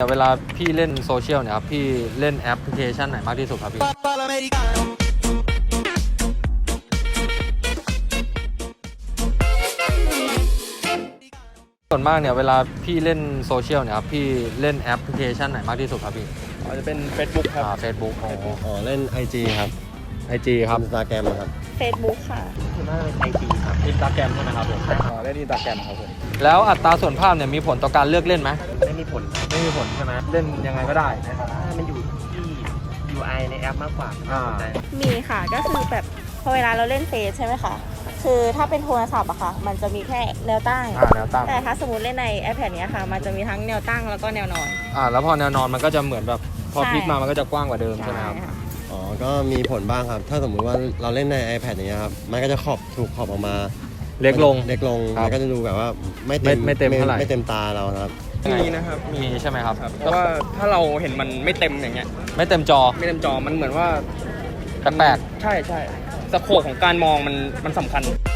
เวลาพี่เล่นโซเชียลเนี่ยครับ พี่เล่นแอปพลิเคชันไหนมากที่สุดครับพี่ ส่วนมากเนี่ยเวลาพี่เล่นโซเชียลเนี่ยครับ พี่เล่นแอปพลิเคชันไหนมากที่สุดครับพี่ อาจจะเป็น Facebook ครับ อ่าเฟซบุ๊กโอ้อ๋อ เล่น IG ครับ ไอจีครับอินสตาแกรมครับ Facebook ค่ะส่วนมากเป็นไอจีครับอินสตาแกรมใช่ไหมครับผมอ๋อเล่นอินสตาแกรมครับผมแล้วอัตราส่วนภาพเนี่ยมีผลต่อการเลือกเล่นไหมไม่มีผลครับไม่มีผลใช่ไหมเล่นยังไงก็ได้ถ้ามันอยู่ที่ UI ในแอปมากกว่าอ่าใช่มีค่ะก็คือแบบพอเวลาเราเล่นเฟซใช่ไหมคะคือถ้าเป็นโทรศัพท์อะค่ะ มันจะมีแค่แนวตั้งอ่าแนวตั้ง แต่ถ้าสมมติเล่นใน iPad เนี้ยค่ะ มันจะมีทั้งแนวตั้งแล้วก็แนวนอน อ่า แล้วพอแนวนอนมันก็จะเหมือนแบบ พอใช่พลิกมามันก็จะกว้างกว่าเดิมใช่ไหมครับค่ะ อ๋อ ก็มีผลบ้างครับ ถ้าสมมุติว่าเราเล่นใน iPad อย่างเงี้ยครับ มันก็จะขอบถูกขอบออกมาเล็กลง เล็กลง ครับมันก็จะดูแบบว่าไม่เต็มไม่ไม่เต็มเท่าไหร่ ไม่เต็มตาเราครับ มีนะครับมีใช่ไหมครับครับเพราะว่าถ้าเราเห็นมันไม่เต็มอย่างเงี้ย ไม่เต็มจอไม่เต็มจอมันเหมือนว่า แปลกใช่ใช่สโคปของการมองมันมันสำคัญๆ